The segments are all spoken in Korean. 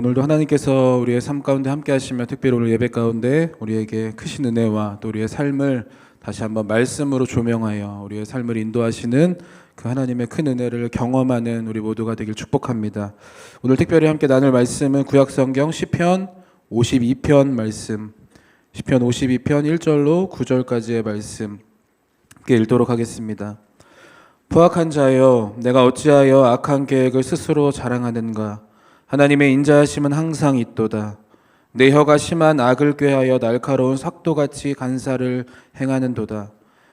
오늘도 하나님께서 우리의 삶 가운데 함께 하시며 특별히 오늘 예배 가운데 우리에게 크신 은혜와 또 우리의 삶을 다시 한번 말씀으로 조명하여 우리의 삶을 인도하시는 그 하나님의 큰 은혜를 경험하는 우리 모두가 되길 축복합니다. 오늘 특별히 함께 나눌 말씀은 구약 성경 시편 52편 말씀. 시편 52편 1절로 9절까지의 말씀 함께 읽도록 하겠습니다. 포악한 자여 내가 어찌하여 악한 계획을 스스로 자랑하는가 하나님의 인자하심은 항상 있도다. 내 혀가 심한 악을 꾀하여 날카로운 삭도같이 간사를 행하는도다.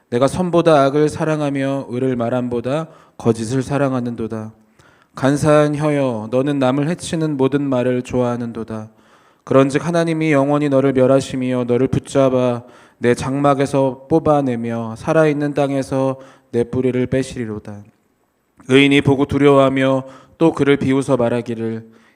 내가 선보다 악을 사랑하며 의를 말함보다 거짓을 사랑하는도다. 간사한 혀여 너는 남을 해치는 모든 말을 좋아하는도다. 그런즉 하나님이 영원히 너를 멸하시며 너를 붙잡아 내 장막에서 뽑아내며 살아있는 땅에서 내 뿌리를 빼시리로다. 의인이 보고 두려워하며 또 그를 비웃어 말하기를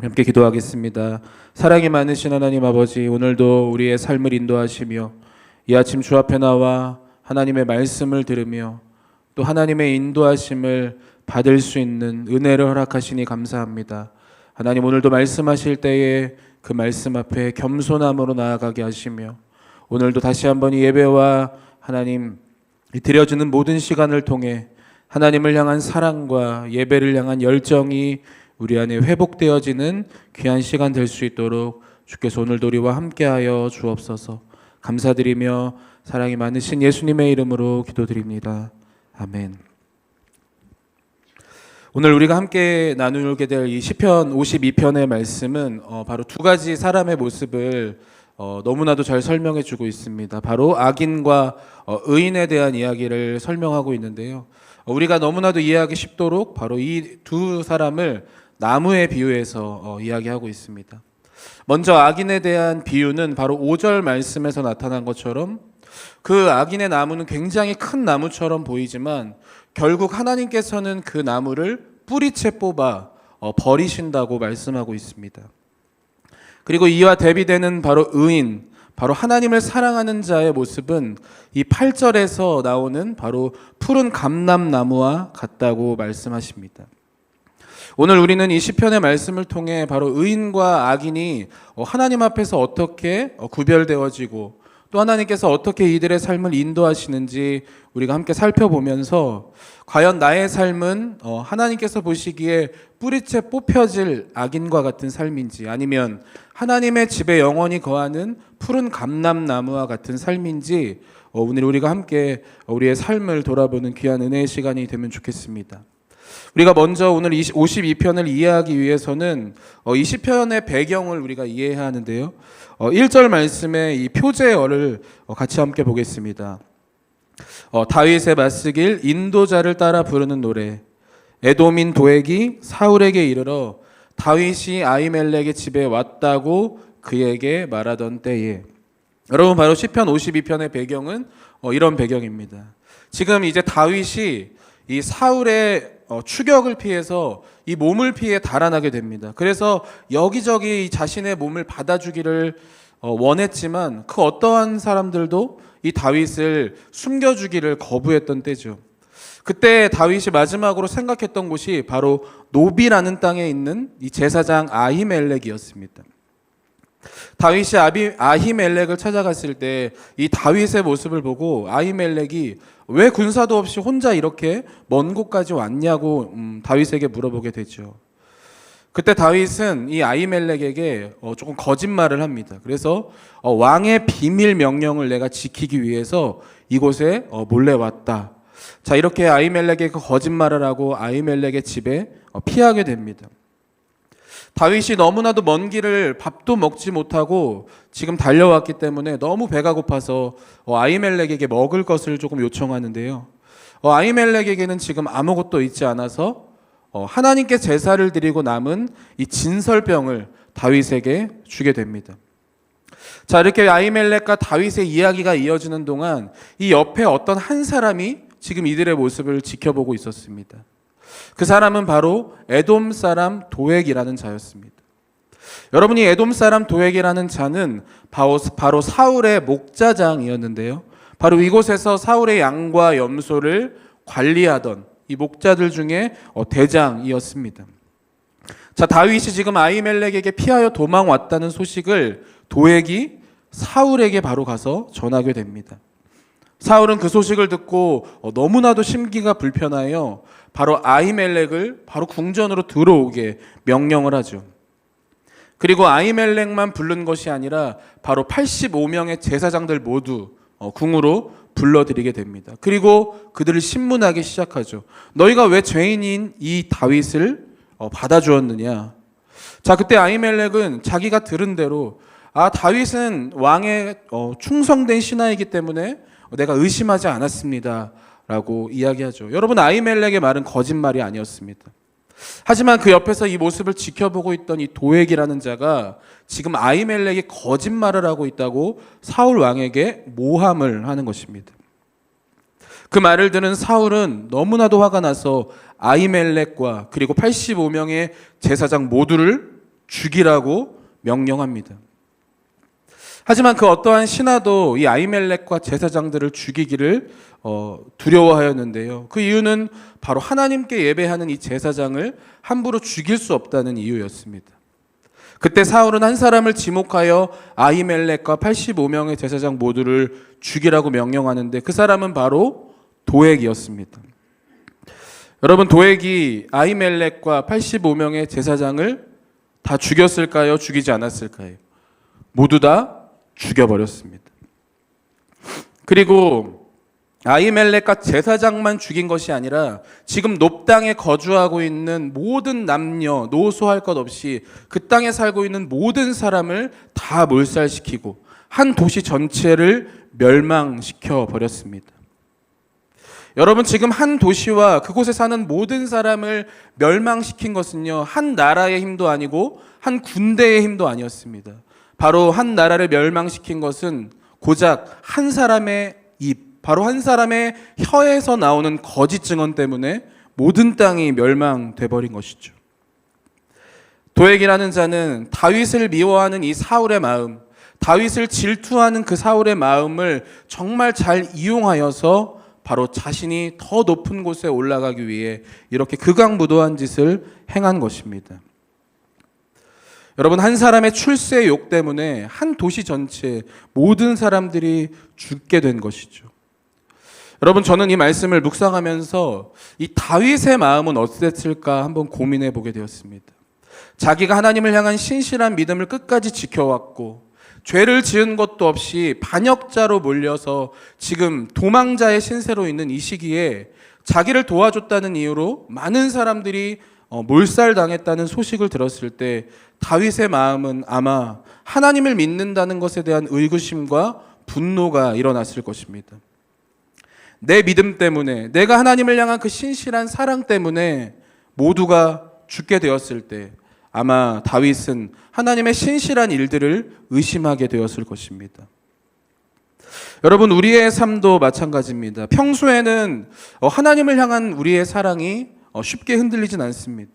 함께 기도하겠습니다. 사랑이 많으신 하나님 아버지, 오늘도 우리의 삶을 인도하시며 이 아침 주 앞에 나와 하나님의 말씀을 들으며 또 하나님의 인도하심을 받을 수 있는 은혜를 허락하시니 감사합니다. 하나님 오늘도 말씀하실 때에 그 말씀 앞에 겸손함으로 나아가게 하시며 오늘도 다시 한번 이 예배와 하나님 이 드려주는 모든 시간을 통해 하나님을 향한 사랑과 예배를 향한 열정이 우리 안에 회복되어지는 귀한 시간 될 수 있도록 주께서 오늘도 우리와 함께하여 주옵소서 감사드리며 사랑이 많으신 예수님의 이름으로 기도드립니다. 아멘. 오늘 우리가 함께 나누게 될 이 시편 52편의 말씀은 어, 바로 두 가지 사람의 모습을 어, 너무나도 잘 설명해 주고 있습니다. 바로 악인과 어, 의인에 대한 이야기를 설명하고 있는데요. 어, 우리가 너무나도 이해하기 쉽도록 바로 이 두 사람을 나무에 비유해서 어, 이야기하고 있습니다. 먼저 악인에 대한 비유는 바로 5절 말씀에서 나타난 것처럼 그 악인의 나무는 굉장히 큰 나무처럼 보이지만 결국 하나님께서는 그 나무를 뿌리채 뽑아 어, 버리신다고 말씀하고 있습니다. 그리고 이와 대비되는 바로 의인, 바로 하나님을 사랑하는 자의 모습은 이 8절에서 나오는 바로 푸른 감람나무와 같다고 말씀하십니다. 오늘 우리는 이 시편의 말씀을 통해 바로 의인과 악인이 어, 하나님 앞에서 어떻게 어, 구별되어지고 또 하나님께서 어떻게 이들의 삶을 인도하시는지 우리가 함께 살펴보면서 과연 나의 삶은 어, 하나님께서 보시기에 뿌리채 뽑혀질 악인과 같은 삶인지 아니면 하나님의 집에 영원히 거하는 푸른 감람나무와 같은 삶인지 오늘 우리가 함께 우리의 삶을 돌아보는 귀한 은혜의 시간이 되면 좋겠습니다. 우리가 먼저 오늘 52편을 이해하기 위해서는 이 시편의 배경을 우리가 이해해야 하는데요. 1절 말씀의 이 표제어를 같이 함께 보겠습니다. 어, 다윗의 맞쓰길 인도자를 따라 부르는 노래. 에돔인 도액이 사울에게 이르러 다윗이 아이멜렉의 집에 왔다고 그에게 말하던 때에 여러분 바로 시편 52편의 배경은 어, 이런 배경입니다. 지금 이제 다윗이 이 사울의 어, 추격을 피해서 이 몸을 피해 달아나게 됩니다. 그래서 여기저기 자신의 몸을 받아주기를 어, 원했지만 그 어떠한 사람들도 이 다윗을 숨겨주기를 거부했던 때죠. 그때 다윗이 마지막으로 생각했던 곳이 바로 노비라는 땅에 있는 이 제사장 아히멜렉이었습니다. 다윗이 아비, 아히멜렉을 찾아갔을 때 이 다윗의 모습을 보고 아히멜렉이 왜 군사도 없이 혼자 이렇게 먼 곳까지 왔냐고 음, 다윗에게 물어보게 되죠. 그때 다윗은 이 아히멜렉에게 어, 조금 거짓말을 합니다. 그래서 어, 왕의 비밀 명령을 내가 지키기 위해서 이곳에 어, 몰래 왔다. 자 이렇게 아히멜렉에 그 거짓말을 하고 아히멜렉의 집에 어, 피하게 됩니다. 다윗이 너무나도 먼 길을 밥도 먹지 못하고 지금 달려왔기 때문에 너무 배가 고파서 어, 아히멜렉에게 먹을 것을 조금 요청하는데요. 어, 아히멜렉에게는 지금 아무것도 있지 않아서 어, 하나님께 제사를 드리고 남은 이 진설병을 다윗에게 주게 됩니다. 자, 이렇게 아이멜렉과 다윗의 이야기가 이어지는 동안 이 옆에 어떤 한 사람이 지금 이들의 모습을 지켜보고 있었습니다. 그 사람은 바로 에돔 사람 도액이라는 자였습니다. 여러분이 에돔 사람 도액이라는 자는 바로, 사울의 목자장이었는데요. 바로 이곳에서 사울의 양과 염소를 관리하던 이 목자들 중에 어, 대장이었습니다. 자, 다윗이 지금 아이멜렉에게 피하여 도망 왔다는 소식을 도액이 사울에게 바로 가서 전하게 됩니다. 사울은 그 소식을 듣고 어, 너무나도 심기가 불편하여 바로 아이멜렉을 바로 궁전으로 들어오게 명령을 하죠. 그리고 아이멜렉만 부른 것이 아니라 바로 85명의 제사장들 모두 어, 궁으로 불러들이게 됩니다. 그리고 그들을 신문하기 시작하죠. 너희가 왜 죄인인 이 다윗을 어, 받아주었느냐? 자, 그때 아이멜렉은 자기가 들은 대로 아 다윗은 왕의 어, 충성된 신하이기 때문에 내가 의심하지 않았습니다 라고 이야기하죠. 여러분 아이멜렉의 말은 거짓말이 아니었습니다. 하지만 그 옆에서 이 모습을 지켜보고 있던 이 도액이라는 자가 지금 아이멜렉이 거짓말을 하고 있다고 사울 왕에게 모함을 하는 것입니다. 그 말을 들은 사울은 너무나도 화가 나서 아이멜렉과 그리고 85명의 제사장 모두를 죽이라고 명령합니다. 하지만 그 어떠한 신하도 이 아이멜렉과 제사장들을 죽이기를 어, 두려워하였는데요. 그 이유는 바로 하나님께 예배하는 이 제사장을 함부로 죽일 수 없다는 이유였습니다. 그때 사울은 한 사람을 지목하여 아이멜렉과 85명의 제사장 모두를 죽이라고 명령하는데 그 사람은 바로 도액이었습니다. 여러분 도액이 아이멜렉과 85명의 제사장을 다 죽였을까요? 죽이지 않았을까요? 모두 다 죽여버렸습니다. 그리고 아이멜렉과 제사장만 죽인 것이 아니라 지금 높 땅에 거주하고 있는 모든 남녀 노소할 것 없이 그 땅에 살고 있는 모든 사람을 다 몰살시키고 한 도시 전체를 멸망시켜 버렸습니다. 여러분 지금 한 도시와 그곳에 사는 모든 사람을 멸망시킨 것은요 한 나라의 힘도 아니고 한 군대의 힘도 아니었습니다. 바로 한 나라를 멸망시킨 것은 고작 한 사람의 입, 바로 한 사람의 혀에서 나오는 거짓 증언 때문에 모든 땅이 멸망돼 버린 것이죠. 도액이라는 자는 다윗을 미워하는 이 사울의 마음, 다윗을 질투하는 그 사울의 마음을 정말 잘 이용하여서 바로 자신이 더 높은 곳에 올라가기 위해 이렇게 극악무도한 짓을 행한 것입니다. 여러분 한 사람의 출세 욕 때문에 한 도시 전체 모든 사람들이 죽게 된 것이죠. 여러분 저는 이 말씀을 묵상하면서 이 다윗의 마음은 어땠을까 한번 고민해 보게 되었습니다. 자기가 하나님을 향한 신실한 믿음을 끝까지 지켜왔고 죄를 지은 것도 없이 반역자로 몰려서 지금 도망자의 신세로 있는 이 시기에 자기를 도와줬다는 이유로 많은 사람들이 어, 몰살당했다는 소식을 들었을 때 다윗의 마음은 아마 하나님을 믿는다는 것에 대한 의구심과 분노가 일어났을 것입니다. 내 믿음 때문에 내가 하나님을 향한 그 신실한 사랑 때문에 모두가 죽게 되었을 때 아마 다윗은 하나님의 신실한 일들을 의심하게 되었을 것입니다. 여러분 우리의 삶도 마찬가지입니다. 평소에는 어, 하나님을 향한 우리의 사랑이 어, 쉽게 흔들리진 않습니다.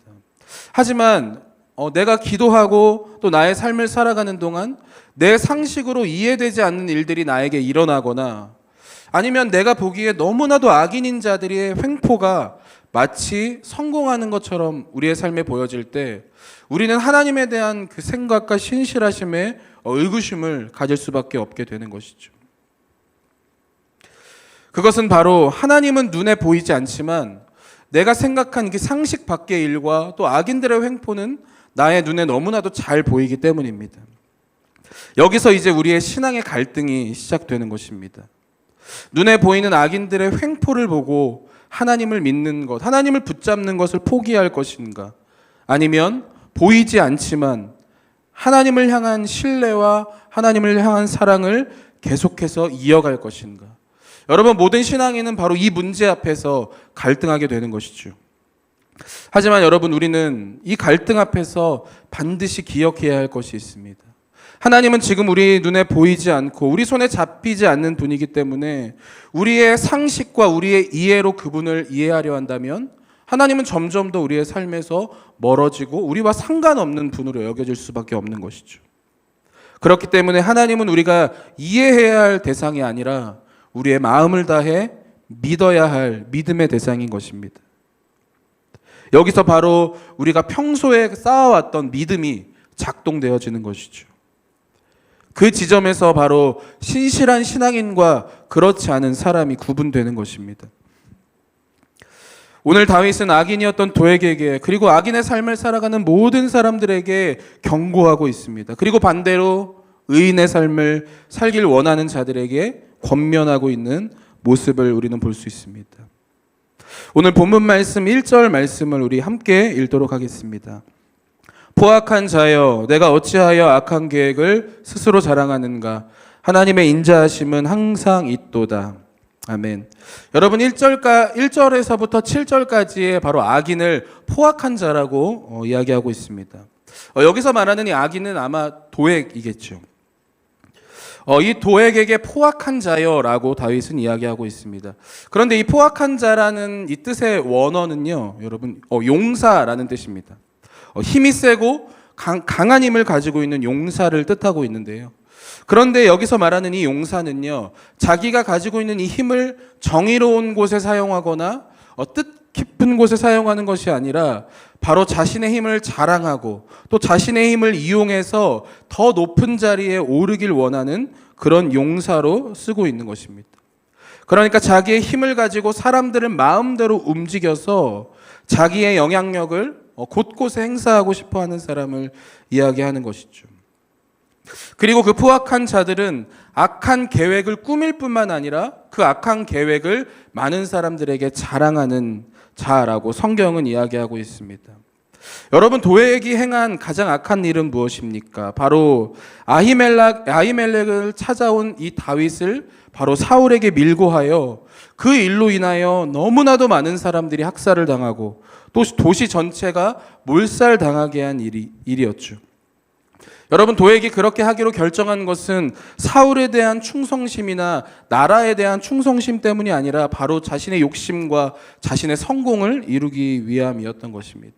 하지만 어, 내가 기도하고 또 나의 삶을 살아가는 동안 내 상식으로 이해되지 않는 일들이 나에게 일어나거나 아니면 내가 보기에 너무나도 악인인 자들의 횡포가 마치 성공하는 것처럼 우리의 삶에 보여질 때 우리는 하나님에 대한 그 생각과 신실하심에 어, 의구심을 가질 수밖에 없게 되는 것이죠. 그것은 바로 하나님은 눈에 보이지 않지만 내가 생각한 그 상식 밖의 일과 또 악인들의 횡포는 나의 눈에 너무나도 잘 보이기 때문입니다. 여기서 이제 우리의 신앙의 갈등이 시작되는 것입니다. 눈에 보이는 악인들의 횡포를 보고 하나님을 믿는 것, 하나님을 붙잡는 것을 포기할 것인가? 아니면 보이지 않지만 하나님을 향한 신뢰와 하나님을 향한 사랑을 계속해서 이어갈 것인가? 여러분 모든 신앙인은 바로 이 문제 앞에서 갈등하게 되는 것이죠. 하지만 여러분 우리는 이 갈등 앞에서 반드시 기억해야 할 것이 있습니다. 하나님은 지금 우리 눈에 보이지 않고 우리 손에 잡히지 않는 분이기 때문에 우리의 상식과 우리의 이해로 그분을 이해하려 한다면 하나님은 점점 더 우리의 삶에서 멀어지고 우리와 상관없는 분으로 여겨질 수밖에 없는 것이죠. 그렇기 때문에 하나님은 우리가 이해해야 할 대상이 아니라 우리의 마음을 다해 믿어야 할 믿음의 대상인 것입니다. 여기서 바로 우리가 평소에 쌓아왔던 믿음이 작동되어지는 것이죠. 그 지점에서 바로 신실한 신앙인과 그렇지 않은 사람이 구분되는 것입니다. 오늘 다윗은 악인이었던 도에게 그리고 악인의 삶을 살아가는 모든 사람들에게 경고하고 있습니다. 그리고 반대로 의인의 삶을 살길 원하는 자들에게 권면하고 있는 모습을 우리는 볼 수 있습니다. 오늘 본문 말씀 1절 말씀을 우리 함께 읽도록 하겠습니다. 포악한 자여 내가 어찌하여 악한 계획을 스스로 자랑하는가 하나님의 인자하심은 항상 있도다. 아멘. 여러분 1절까 1절에서부터 7절까지의 바로 악인을 포악한 자라고 어, 이야기하고 있습니다. 어, 여기서 말하는 이 악인은 아마 도액이겠죠. 어, 이 도액에게 포악한 자여라고 다윗은 이야기하고 있습니다. 그런데 이 포악한 자라는 이 뜻의 원어는요, 여러분 어, 용사라는 뜻입니다. 어, 힘이 세고 강, 강한 힘을 가지고 있는 용사를 뜻하고 있는데요. 그런데 여기서 말하는 이 용사는요, 자기가 가지고 있는 이 힘을 정의로운 곳에 사용하거나 어, 뜻 깊은 곳에 사용하는 것이 아니라 바로 자신의 힘을 자랑하고 또 자신의 힘을 이용해서 더 높은 자리에 오르길 원하는 그런 용사로 쓰고 있는 것입니다. 그러니까 자기의 힘을 가지고 사람들을 마음대로 움직여서 자기의 영향력을 어, 곳곳에 행사하고 싶어 하는 사람을 이야기하는 것이죠. 그리고 그 포악한 자들은 악한 계획을 꾸밀 뿐만 아니라 그 악한 계획을 많은 사람들에게 자랑하는 자라고 성경은 이야기하고 있습니다. 여러분 도액이 행한 가장 악한 일은 무엇입니까? 바로 아히멜렉 아히멜렉을 찾아온 이 다윗을 바로 사울에게 밀고 하여 그 일로 인하여 너무나도 많은 사람들이 학살을 당하고 또 도시 전체가 몰살 당하게 한 일이, 일이었죠. 여러분 도액이 그렇게 하기로 결정한 것은 사울에 대한 충성심이나 나라에 대한 충성심 때문이 아니라 바로 자신의 욕심과 자신의 성공을 이루기 위함이었던 것입니다.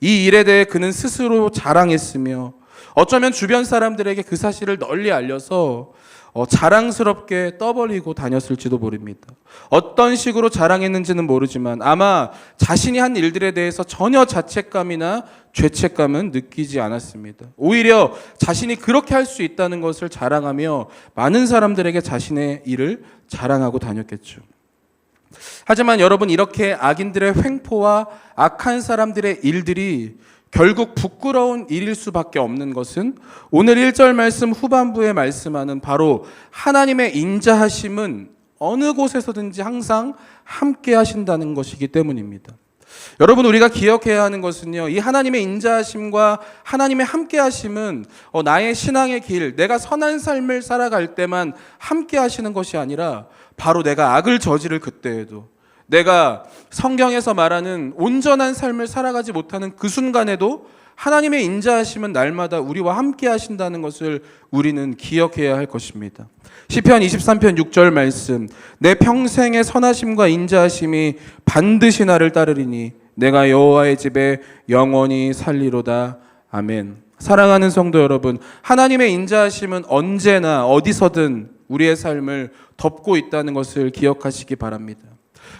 이 일에 대해 그는 스스로 자랑했으며 어쩌면 주변 사람들에게 그 사실을 널리 알려서 어, 자랑스럽게 떠벌리고 다녔을지도 모릅니다. 어떤 식으로 자랑했는지는 모르지만 아마 자신이 한 일들에 대해서 전혀 자책감이나 죄책감은 느끼지 않았습니다. 오히려 자신이 그렇게 할 수 있다는 것을 자랑하며 많은 사람들에게 자신의 일을 자랑하고 다녔겠죠. 하지만 여러분 이렇게 악인들의 횡포와 악한 사람들의 일들이 결국 부끄러운 일일 수밖에 없는 것은 오늘 1절 말씀 후반부에 말씀하는 바로 하나님의 인자하심은 어느 곳에서든지 항상 함께 하신다는 것이기 때문입니다. 여러분 우리가 기억해야 하는 것은요. 이 하나님의 인자하심과 하나님의 함께 하심은 어, 나의 신앙의 길, 내가 선한 삶을 살아갈 때만 함께 하시는 것이 아니라 바로 내가 악을 저지를 그때에도 내가 성경에서 말하는 온전한 삶을 살아가지 못하는 그 순간에도 하나님의 인자하심은 날마다 우리와 함께 하신다는 것을 우리는 기억해야 할 것입니다. 시편 23편 6절 말씀 내 평생의 선하심과 인자하심이 반드시 나를 따르리니 내가 여호와의 집에 영원히 살리로다. 아멘. 사랑하는 성도 여러분, 하나님의 인자하심은 언제나 어디서든 우리의 삶을 덮고 있다는 것을 기억하시기 바랍니다.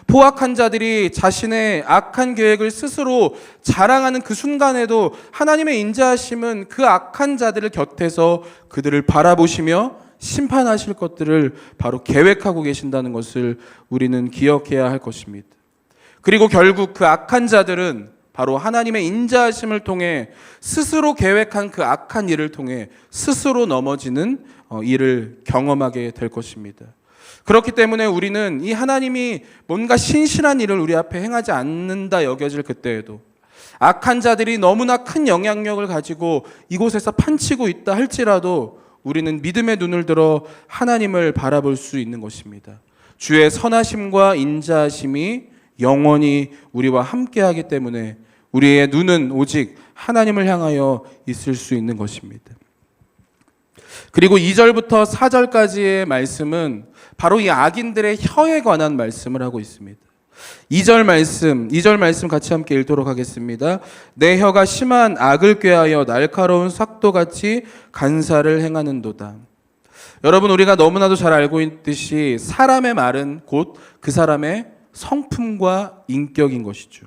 포악한 자들이 자신의 악한 계획을 스스로 자랑하는 그 순간에도 하나님의 인자하심은 그 악한 자들을 곁에서 그들을 바라보시며 심판하실 것들을 바로 계획하고 계신다는 것을 우리는 기억해야 할 것입니다. 그리고 결국 그 악한 자들은 바로 하나님의 인자하심을 통해 스스로 계획한 그 악한 일을 통해 스스로 넘어지는 어, 일을 경험하게 될 것입니다. 그렇기 때문에 우리는 이 하나님이 뭔가 신실한 일을 우리 앞에 행하지 않는다 여겨질 그때에도 악한 자들이 너무나 큰 영향력을 가지고 이곳에서 판치고 있다 할지라도 우리는 믿음의 눈을 들어 하나님을 바라볼 수 있는 것입니다. 주의 선하심과 인자하심이 영원히 우리와 함께하기 때문에 우리의 눈은 오직 하나님을 향하여 있을 수 있는 것입니다. 그리고 2절부터 4절까지의 말씀은 바로 이 악인들의 혀에 관한 말씀을 하고 있습니다. 2절 말씀, 2절 말씀 같이 함께 읽도록 하겠습니다. 내 혀가 심한 악을 꾀하여 날카로운 삭도같이 간사를 행하는도다. 여러분 우리가 너무나도 잘 알고 있듯이 사람의 말은 곧 그 사람의 성품과 인격인 것이죠.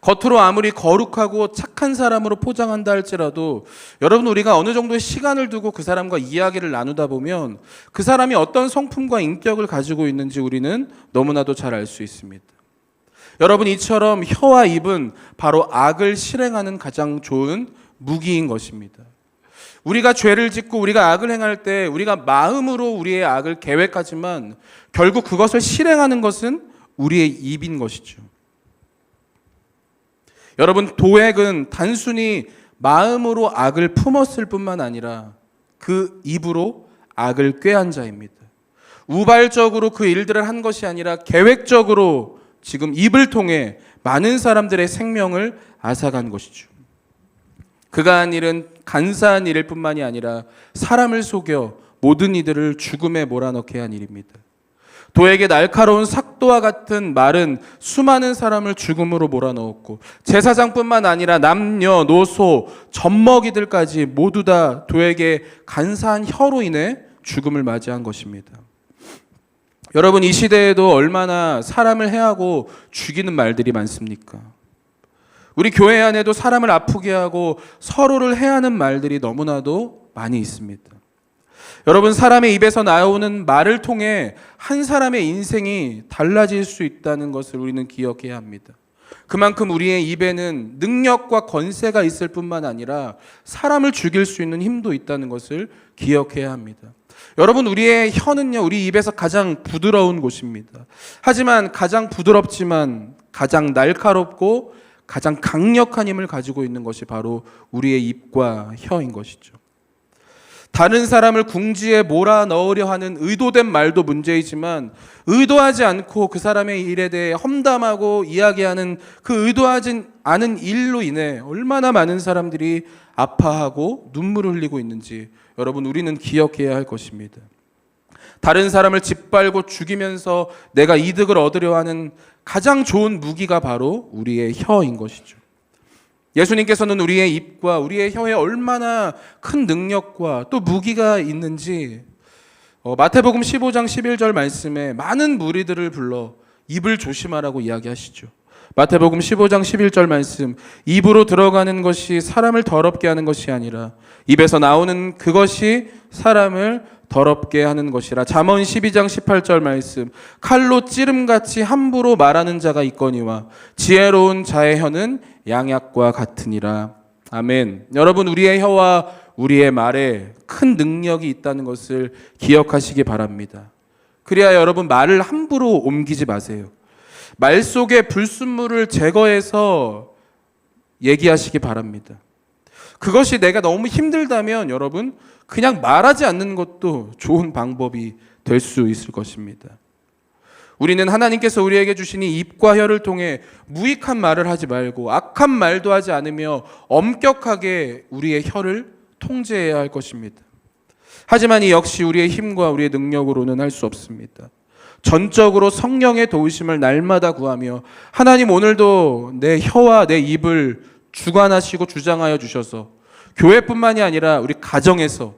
겉으로 아무리 거룩하고 착한 사람으로 포장한다 할지라도 여러분 우리가 어느 정도의 시간을 두고 그 사람과 이야기를 나누다 보면 그 사람이 어떤 성품과 인격을 가지고 있는지 우리는 너무나도 잘 알 수 있습니다. 여러분 이처럼 혀와 입은 바로 악을 실행하는 가장 좋은 무기인 것입니다. 우리가 죄를 짓고 우리가 악을 행할 때 우리가 마음으로 우리의 악을 계획하지만 결국 그것을 실행하는 것은 우리의 입인 것이죠. 여러분 도액은 단순히 마음으로 악을 품었을 뿐만 아니라 그 입으로 악을 꾀한 자입니다. 우발적으로 그 일들을 한 것이 아니라 계획적으로 지금 입을 통해 많은 사람들의 생명을 앗아간 것이죠. 그가 한 일은 간사한 일일 뿐만이 아니라 사람을 속여 모든 이들을 죽음에 몰아넣게 한 일입니다. 도에게 날카로운 삭 도와 같은 말은 수많은 사람을 죽음으로 몰아넣었고 제사장뿐만 아니라 남녀, 노소, 젖먹이들까지 모두 다 도에게 간사한 혀로 인해 죽음을 맞이한 것입니다. 여러분 이 시대에도 얼마나 사람을 해하고 죽이는 말들이 많습니까? 우리 교회 안에도 사람을 아프게 하고 서로를 해하는 말들이 너무나도 많이 있습니다. 여러분 사람의 입에서 나오는 말을 통해 한 사람의 인생이 달라질 수 있다는 것을 우리는 기억해야 합니다. 그만큼 우리의 입에는 능력과 권세가 있을 뿐만 아니라 사람을 죽일 수 있는 힘도 있다는 것을 기억해야 합니다. 여러분 우리의 혀는요 우리 입에서 가장 부드러운 곳입니다. 하지만 가장 부드럽지만 가장 날카롭고 가장 강력한 힘을 가지고 있는 것이 바로 우리의 입과 혀인 것이죠. 다른 사람을 궁지에 몰아 넣으려 하는 의도된 말도 문제이지만 의도하지 않고 그 사람의 일에 대해 험담하고 이야기하는 그 의도하지 않은 일로 인해 얼마나 많은 사람들이 아파하고 눈물을 흘리고 있는지 여러분 우리는 기억해야 할 것입니다. 다른 사람을 짓밟고 죽이면서 내가 이득을 얻으려 하는 가장 좋은 무기가 바로 우리의 혀인 것이죠. 예수님께서는 우리의 입과 우리의 혀에 얼마나 큰 능력과 또 무기가 있는지 어, 마태복음 15장 11절 말씀에 많은 무리들을 불러 입을 조심하라고 이야기하시죠. 마태복음 15장 11절 말씀 입으로 들어가는 것이 사람을 더럽게 하는 것이 아니라 입에서 나오는 그것이 사람을 더럽게 하는 것이라. 잠언 12장 18절 말씀. 칼로 찌름같이 함부로 말하는 자가 있거니와 지혜로운 자의 혀는 양약과 같으니라. 아멘. 여러분 우리의 혀와 우리의 말에 큰 능력이 있다는 것을 기억하시기 바랍니다. 그래야 여러분 말을 함부로 옮기지 마세요. 말 속에 불순물을 제거해서 얘기하시기 바랍니다 그것이 내가 너무 힘들다면 여러분 그냥 말하지 않는 것도 좋은 방법이 될 수 있을 것입니다. 우리는 하나님께서 우리에게 주신 이 입과 혀를 통해 무익한 말을 하지 말고 악한 말도 하지 않으며 엄격하게 우리의 혀를 통제해야 할 것입니다. 하지만 이 역시 우리의 힘과 우리의 능력으로는 할 수 없습니다. 전적으로 성령의 도우심을 날마다 구하며 하나님 오늘도 내 혀와 내 입을 주관하시고 주장하여 주셔서 교회뿐만이 아니라 우리 가정에서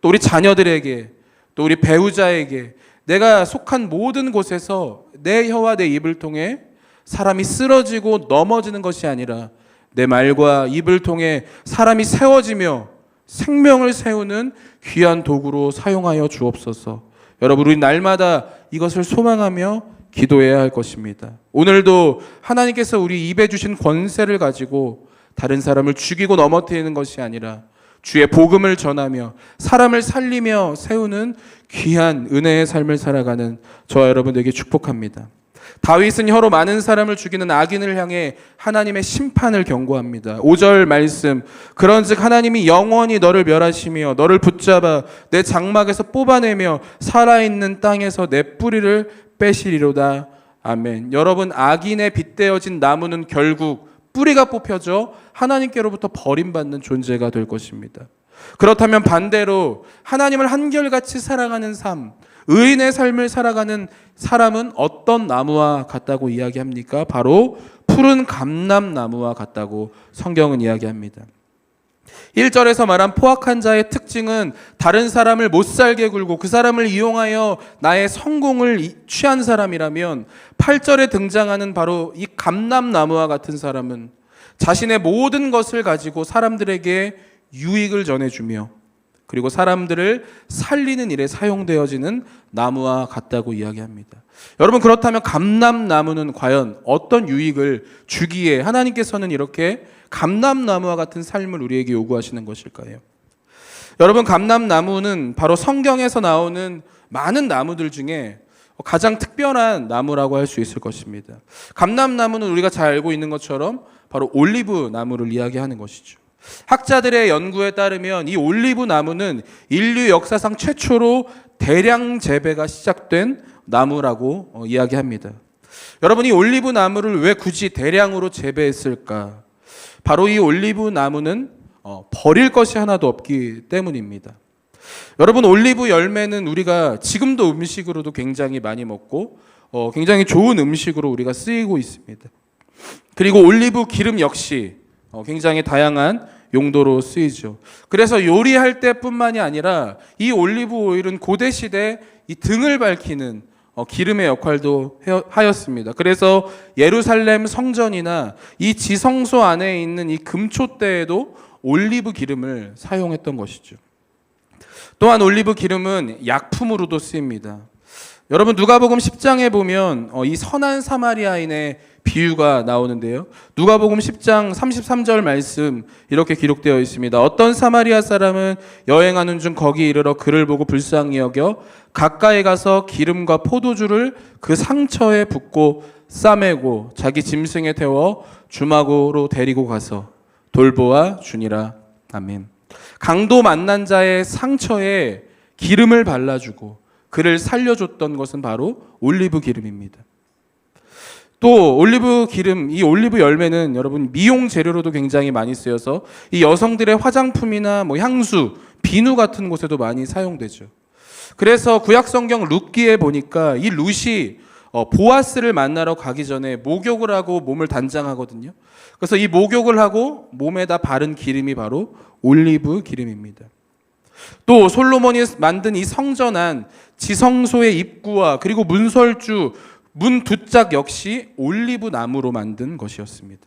또 우리 자녀들에게 또 우리 배우자에게 내가 속한 모든 곳에서 내 혀와 내 입을 통해 사람이 쓰러지고 넘어지는 것이 아니라 내 말과 입을 통해 사람이 세워지며 생명을 세우는 귀한 도구로 사용하여 주옵소서. 여러분 우리 날마다 이것을 소망하며 기도해야 할 것입니다. 오늘도 하나님께서 우리 입에 주신 권세를 가지고 다른 사람을 죽이고 넘어뜨리는 것이 아니라 주의 복음을 전하며 사람을 살리며 세우는 귀한 은혜의 삶을 살아가는 저와 여러분들에게 축복합니다. 다윗은 혀로 많은 사람을 죽이는 악인을 향해 하나님의 심판을 경고합니다. 5절 말씀. 그런즉 하나님이 영원히 너를 멸하시며 너를 붙잡아 내 장막에서 뽑아내며 살아있는 땅에서 내 뿌리를 빼시리로다. 아멘. 여러분 악인에 빗대어진 나무는 결국 뿌리가 뽑혀져 하나님께로부터 버림받는 존재가 될 것입니다. 그렇다면 반대로 하나님을 한결같이 사랑하는 삶, 의인의 삶을 살아가는 사람은 어떤 나무와 같다고 이야기합니까? 바로 푸른 감람나무와 같다고 성경은 이야기합니다. 1절에서 말한 포악한 자의 특징은 다른 사람을 못 살게 굴고 그 사람을 이용하여 나의 성공을 이- 취한 사람이라면 8절에 등장하는 바로 이 감람나무와 같은 사람은 자신의 모든 것을 가지고 사람들에게 유익을 전해주며 그리고 사람들을 살리는 일에 사용되어지는 나무와 같다고 이야기합니다. 여러분 그렇다면 감람나무는 과연 어떤 유익을 주기에 하나님께서는 이렇게 감람나무와 같은 삶을 우리에게 요구하시는 것일까요? 여러분 감람나무는 바로 성경에서 나오는 많은 나무들 중에 가장 특별한 나무라고 할 수 있을 것입니다. 감람나무는 우리가 잘 알고 있는 것처럼 바로 올리브 나무를 이야기하는 것이죠. 학자들의 연구에 따르면 이 올리브 나무는 인류 역사상 최초로 대량 재배가 시작된 나무라고 어, 이야기합니다. 여러분 이 올리브 나무를 왜 굳이 대량으로 재배했을까? 바로 이 올리브 나무는 어, 버릴 것이 하나도 없기 때문입니다. 여러분 올리브 열매는 우리가 지금도 음식으로도 굉장히 많이 먹고 어, 굉장히 좋은 음식으로 우리가 쓰이고 있습니다. 그리고 올리브 기름 역시 어, 굉장히 다양한 용도로 쓰이죠. 그래서 요리할 때뿐만이 아니라 이 올리브 오일은 고대 시대 이 등을 밝히는 어, 기름의 역할도 하였습니다. 그래서 예루살렘 성전이나 이 지성소 안에 있는 이 금초대에도 올리브 기름을 사용했던 것이죠. 또한 올리브 기름은 약품으로도 쓰입니다. 여러분 누가복음 10장에 보면 어, 이 선한 사마리아인의 비유가 나오는데요. 누가복음 10장 33절 말씀 이렇게 기록되어 있습니다. 어떤 사마리아 사람은 여행하는 중 거기 이르러 그를 보고 불쌍히 여겨 가까이 가서 기름과 포도주를 그 상처에 붓고 싸매고 자기 짐승에 태워 주막으로 데리고 가서 돌보아 주니라. 아멘. 강도 만난 자의 상처에 기름을 발라주고 그를 살려줬던 것은 바로 올리브 기름입니다. 또 올리브 기름, 이 올리브 열매는 여러분 미용 재료로도 굉장히 많이 쓰여서 이 여성들의 화장품이나 뭐 향수, 비누 같은 곳에도 많이 사용되죠. 그래서 구약 성경 룻기에 보니까 이 룻이 어, 보아스를 만나러 가기 전에 목욕을 하고 몸을 단장하거든요. 그래서 이 목욕을 하고 몸에다 바른 기름이 바로 올리브 기름입니다. 또 솔로몬이 만든 이 성전 안 지성소의 입구와 그리고 문설주 문 두 짝 역시 올리브 나무로 만든 것이었습니다.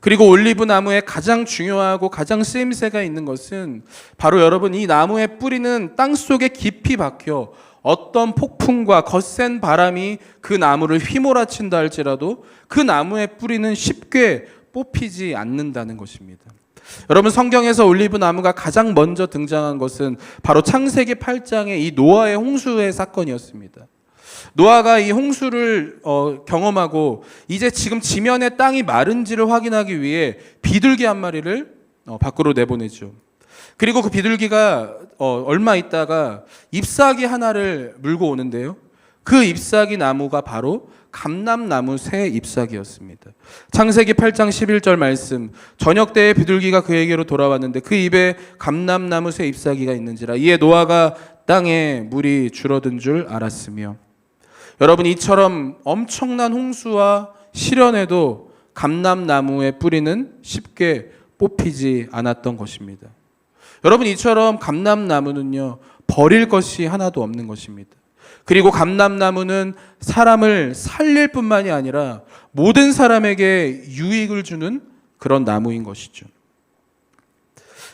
그리고 올리브 나무의 가장 중요하고 가장 쓰임새가 있는 것은 바로 여러분 이 나무의 뿌리는 땅 속에 깊이 박혀 어떤 폭풍과 거센 바람이 그 나무를 휘몰아친다 할지라도 그 나무의 뿌리는 쉽게 뽑히지 않는다는 것입니다. 여러분 성경에서 올리브 나무가 가장 먼저 등장한 것은 바로 창세기 8장의 이 노아의 홍수의 사건이었습니다. 노아가 이 홍수를 어, 경험하고 이제 지금 지면의 땅이 마른지를 확인하기 위해 비둘기 한 마리를 어, 밖으로 내보내죠. 그리고 그 비둘기가 어, 얼마 있다가 잎사귀 하나를 물고 오는데요. 그 잎사귀 나무가 바로 감람나무 새 잎사귀였습니다. 창세기 8장 11절 말씀. 저녁 때에 비둘기가 그에게로 돌아왔는데 그 입에 감람나무 새 잎사귀가 있는지라 이에 노아가 땅에 물이 줄어든 줄 알았으며 여러분 이처럼 엄청난 홍수와 시련에도 감람나무의 뿌리는 쉽게 뽑히지 않았던 것입니다. 여러분 이처럼 감람나무는요 버릴 것이 하나도 없는 것입니다. 그리고 감람나무는 사람을 살릴 뿐만이 아니라 모든 사람에게 유익을 주는 그런 나무인 것이죠.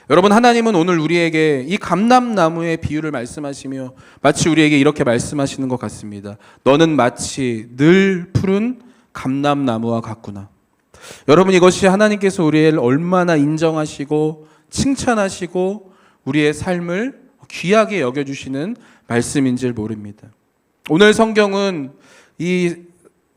여러분 하나님은 오늘 우리에게 이 감람나무의 비유를 말씀하시며 마치 우리에게 이렇게 말씀하시는 것 같습니다. 너는 마치 늘 푸른 감람나무와 같구나. 여러분 이것이 하나님께서 우리를 얼마나 인정하시고 칭찬하시고 우리의 삶을 귀하게 여겨주시는 말씀인지 모릅니다. 오늘 성경은 이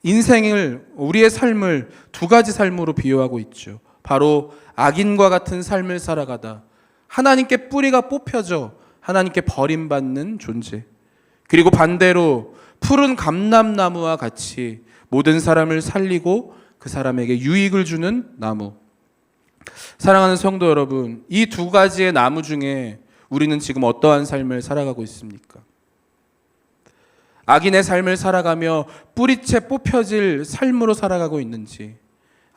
인생을 우리의 삶을 두 가지 삶으로 비유하고 있죠. 바로 악인과 같은 삶을 살아가다 하나님께 뿌리가 뽑혀져 하나님께 버림받는 존재. 그리고 반대로 푸른 감람나무와 같이 모든 사람을 살리고 그 사람에게 유익을 주는 나무. 사랑하는 성도 여러분, 이 두 가지의 나무 중에 우리는 지금 어떠한 삶을 살아가고 있습니까? 악인의 삶을 살아가며 뿌리채 뽑혀질 삶으로 살아가고 있는지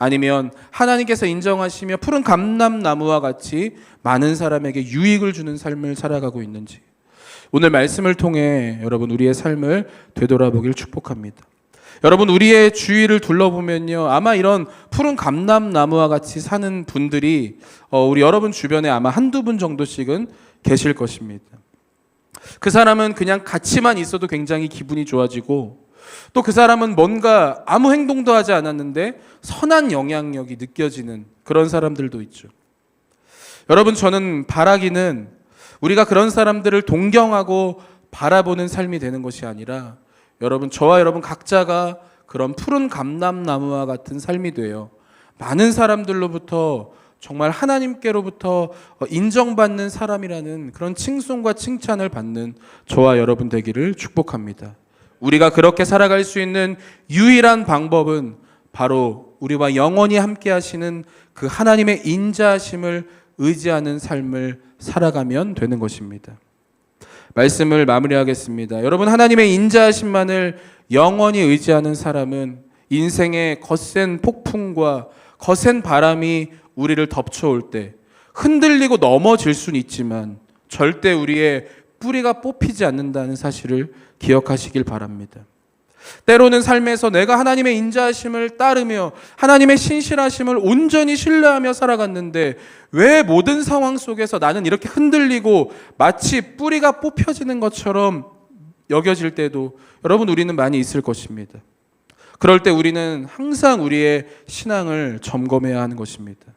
아니면 하나님께서 인정하시며 푸른 감람나무와 같이 많은 사람에게 유익을 주는 삶을 살아가고 있는지 오늘 말씀을 통해 여러분 우리의 삶을 되돌아보길 축복합니다. 여러분 우리의 주위를 둘러보면요 아마 이런 푸른 감람나무와 같이 사는 분들이 어, 우리 여러분 주변에 아마 한두 분 정도씩은 계실 것입니다. 그 사람은 그냥 같이만 있어도 굉장히 기분이 좋아지고 또 그 사람은 뭔가 아무 행동도 하지 않았는데 선한 영향력이 느껴지는 그런 사람들도 있죠. 여러분 저는 바라기는 우리가 그런 사람들을 동경하고 바라보는 삶이 되는 것이 아니라 여러분 저와 여러분 각자가 그런 푸른 감람나무와 같은 삶이 돼요. 많은 사람들로부터 정말 하나님께로부터 인정받는 사람이라는 그런 칭송과 칭찬을 받는 저와 여러분 되기를 축복합니다. 우리가 그렇게 살아갈 수 있는 유일한 방법은 바로 우리와 영원히 함께 하시는 그 하나님의 인자하심을 의지하는 삶을 살아가면 되는 것입니다. 말씀을 마무리하겠습니다. 여러분 하나님의 인자하심만을 영원히 의지하는 사람은 인생의 거센 폭풍과 거센 바람이 우리를 덮쳐올 때 흔들리고 넘어질 수는 있지만 절대 우리의 뿌리가 뽑히지 않는다는 사실을 기억하시길 바랍니다. 때로는 삶에서 내가 하나님의 인자하심을 따르며 하나님의 신실하심을 온전히 신뢰하며 살아갔는데 왜 모든 상황 속에서 나는 이렇게 흔들리고 마치 뿌리가 뽑혀지는 것처럼 여겨질 때도 여러분 우리는 많이 있을 것입니다. 그럴 때 우리는 항상 우리의 신앙을 점검해야 하는 것입니다.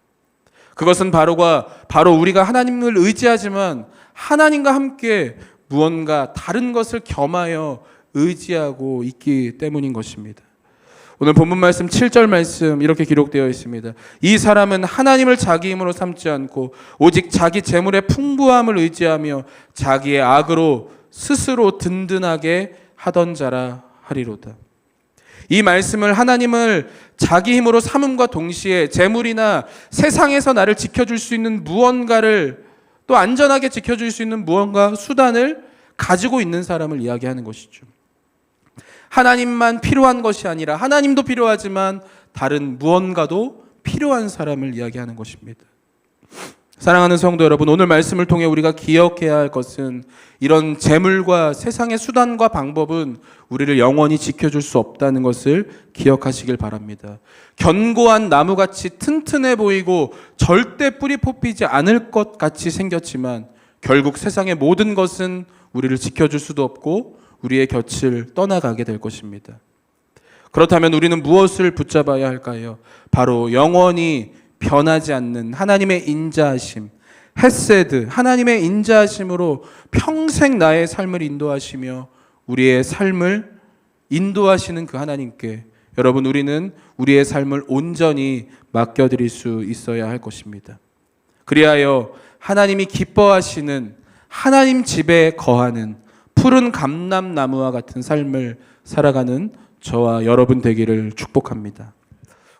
그것은 바로가 바로 우리가 하나님을 의지하지만 하나님과 함께 무언가 다른 것을 겸하여 의지하고 있기 때문인 것입니다. 오늘 본문 말씀 7절 말씀 이렇게 기록되어 있습니다. 이 사람은 하나님을 자기 힘으로 삼지 않고 오직 자기 재물의 풍부함을 의지하며 자기의 악으로 스스로 든든하게 하던 자라 하리로다. 이 말씀을 하나님을 자기 힘으로 삼음과 동시에 재물이나 세상에서 나를 지켜줄 수 있는 무언가를 또 안전하게 지켜줄 수 있는 무언가 수단을 가지고 있는 사람을 이야기하는 것이죠. 하나님만 필요한 것이 아니라 하나님도 필요하지만 다른 무언가도 필요한 사람을 이야기하는 것입니다. 사랑하는 성도 여러분, 오늘 말씀을 통해 우리가 기억해야 할 것은 이런 재물과 세상의 수단과 방법은 우리를 영원히 지켜줄 수 없다는 것을 기억하시길 바랍니다. 견고한 나무같이 튼튼해 보이고 절대 뿌리 뽑히지 않을 것 같이 생겼지만 결국 세상의 모든 것은 우리를 지켜줄 수도 없고 우리의 곁을 떠나가게 될 것입니다. 그렇다면 우리는 무엇을 붙잡아야 할까요? 바로 영원히 변하지 않는 하나님의 인자하심, 헤세드, 하나님의 인자하심으로 평생 나의 삶을 인도하시며 우리의 삶을 인도하시는 그 하나님께 여러분 우리는 우리의 삶을 온전히 맡겨드릴 수 있어야 할 것입니다. 그리하여 하나님이 기뻐하시는 하나님 집에 거하는 푸른 감람나무와 같은 삶을 살아가는 저와 여러분 되기를 축복합니다.